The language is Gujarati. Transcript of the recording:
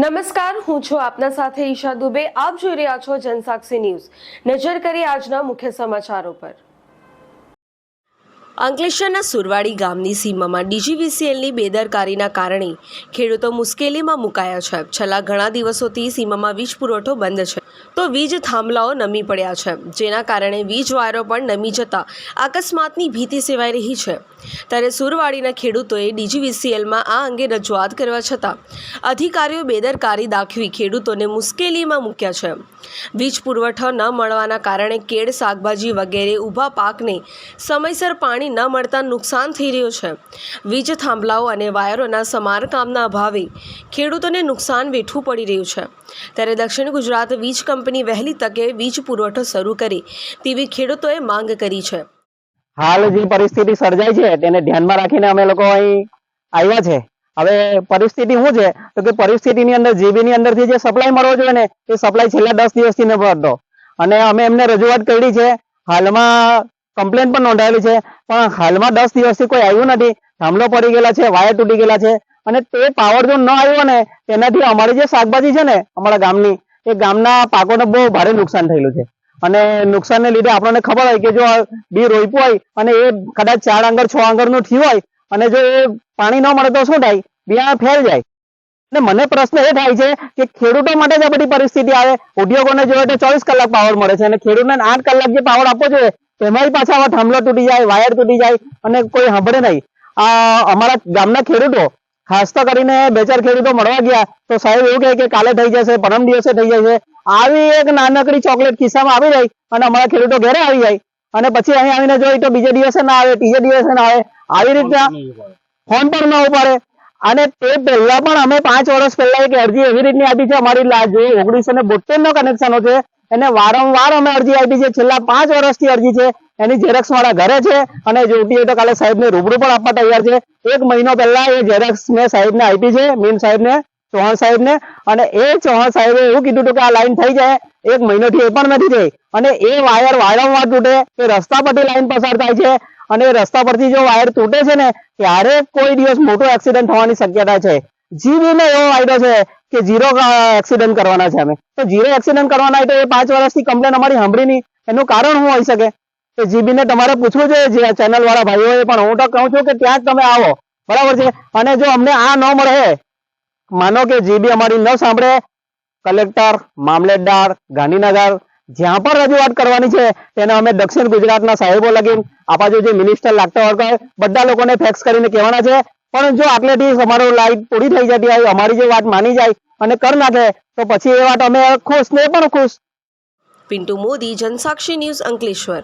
નમસ્કાર, હું છું આપના સાથે ઈશા દુબે. આપ જોઈ રહ્યા છો જનસાક્ષી ન્યૂઝ. નજર કરી આજના મુખ્ય સમાચારો પર. અંકલેશ્વરના સુરવાડી ગામની સીમામાં ડીજીવીસીએલની બેદરકારીના કારણે ખેડૂતો મુશ્કેલીમાં મુકાયા છે. છેલ્લા ઘણા દિવસોથી સીમામાં વીજ પુરવઠો બંધ છે. તો વીજ થાંભલાઓ નમી પડ્યા છે, જેના કારણે વીજ વાયરો પણ નમી જતા અકસ્માતની ભીતિ સેવાઈ રહી છે. ત્યારે સુરવાડીના ખેડૂતોએ ડીજીવીસીએલમાં આ અંગે રજૂઆત કરવા છતાં અધિકારીઓ બેદરકારી દાખવી ખેડૂતોને મુશ્કેલીમાં મૂક્યા છે. વીજ પુરવઠો ન મળવાના કારણે કેળ, શાકભાજી વગેરે ઊભા પાકને સમયસર પાણી ન મળતા નુકસાન થઈ રહ્યું છે. વીજ થાંભલાઓ અને વાયરોના સમારકામના અભાવે ખેડૂતોને નુકસાન વેઠવું પડી રહ્યું છે. ત્યારે દક્ષિણ ગુજરાત વીજ કંપની વહેલી તકે વીજ પુરવઠો શરૂ કરે તેવી ખેડૂતોએ માંગ કરી છે. હાલ જે પરિસ્થિતિ સર્જાઈ છે તેને ધ્યાનમાં રાખીને અમે લોકો અહીં આવ્યા છે. હવે પરિસ્થિતિ શું છે? તો કે પરિસ્થિતિની અંદર જીબી ની અંદરથી જે સપ્લાય મળવો જોઈએ ને, એ સપ્લાય છેલ્લા દસ દિવસથી ન મળતો. અને અમે એમને રજૂઆત કરી છે. હાલમાં કમ્પ્લેન પણ નોંધાયેલી છે. પણ હાલમાં દસ દિવસથી કોઈ આવ્યું નથી. થાંભલો પડી ગયેલા છે વાયર તૂટી ગયેલા છે. અને તે પાવર જો ન આવ્યો ને, તેનાથી અમારી જે શાકભાજી છે ને, અમારા ગામની એ ગામના પાકોને બહુ ભારે નુકસાન થયેલું છે. અને નુકસાનને લીધે આપણને ખબર હોય કે જો બી રોપ્યું હોય અને એ કદાચ ચાર આંગર, છ આંગરનું થયું હોય અને જો એ પાણી ન મળે તો શું થાય? બિયારણ ફેલ જાય. અને મને પ્રશ્ન એ થાય છે કે ખેડૂતો માટે જ આ બધી પરિસ્થિતિ આવે. ઉદ્યોગોને જોઈએ તો ચોવીસ કલાક પાવર મળે છે અને ખેડૂતને આઠ કલાક જે પાવર આપવો જોઈએ તેમાંય પાછા આવા થાંભલો તૂટી જાય, વાયર તૂટી જાય અને કોઈ સાંભળે નહીં. અમારા ગામના ખેડૂતો ખાસ તો કરીને બે ચાર ખેડૂતો મળવા ગયા તો સાહેબ એવું કહે કે કાલે થઈ જશે પરમ દિવસે થઈ જશે. આવી એક નાનકડી ચોકલેટ ખિસ્સામાં આવી જાય અને અમારા ખેડૂતો ઘરે આવી જાય. અને પછી અહીં આવીને જોઈ તો બીજે દિવસે ના આવે ત્રીજે દિવસે ના આવે. આવી રીતના ફોન પર ના ઉપાડે. અને તે પહેલા પણ અમે પાંચ વર્ષ પહેલા એક અરજી એવી રીતની આપી છે અમારી જે ઓગણીસો ને બોતેર નો કનેક્શનો છે એને વારંવાર અમે અરજી આપી છે. છેલ્લા પાંચ વર્ષથી અરજી છે. એની ઝેરોક્સ મારા ઘરે છે અને જોતી હોય તો કાલે સાહેબને રૂબરૂ પણ આપવા તૈયાર છે. એક મહિનો પહેલા એ ઝેરોક્ષ મેં સાહેબને આપી છે મીન સાહેબને, ચૌહાણ સાહેબને. અને એ ચૌહાણ સાહેબે એવું કીધું હતું કે આ લાઈન થઈ જાય. એક મહિનોથી એ પણ નથી થઈ. અને એ વાયર વારંવાર તૂટે. એ રસ્તા પરથી લાઈન પસાર થાય છે. અને એ રસ્તા પરથી જો વાયર તૂટે છે ને, ત્યારે કોઈ દિવસ મોટો એક્સિડન્ટ થવાની શક્યતા છે. જીબીને એવો વાયદો છે કે ઝીરો એક્સિડન્ટ કરવાના છે અમે. તો ઝીરો એક્સિડન્ટ કરવાના હોય તો એ પાંચ વર્ષથી કમ્પ્લેન અમારી સાંભળી નહીં. એનું કારણ શું હોઈ શકે? કે જીબીને તમારે પૂછવું જોઈએ. જે ચેનલ વાળા ભાઈઓએ પણ હું તો કહું છું કે ત્યાં જ તમે આવો. બરાબર છે? અને જો અમને આ ન મળે, માનો કે જીબી અમારી ન સાંભળે, કલેક્ટર, મામલેદાર, ગાંધીનગર, જ્યાં પણ રજૂઆત કરવાની છે, તેને અમે દક્ષિણ ગુજરાતના સાહેબો લગીન આપણા જે મિનિસ્ટર લાગતા હોય બધા લોકોને ફેક્સ કરીને કહેવાના છે. પણ જો આટલેથી અમારો લાઈટ પૂરી થઈ જતી હોય, અમારી જે વાત માની જાય અને કર નાખે, તો પછી એ વાત અમે ખુશ, ને પણ ખુશ. પિન્ટુ મોદી, જનસાક્ષી ન્યૂઝ અંકલેશ્વર.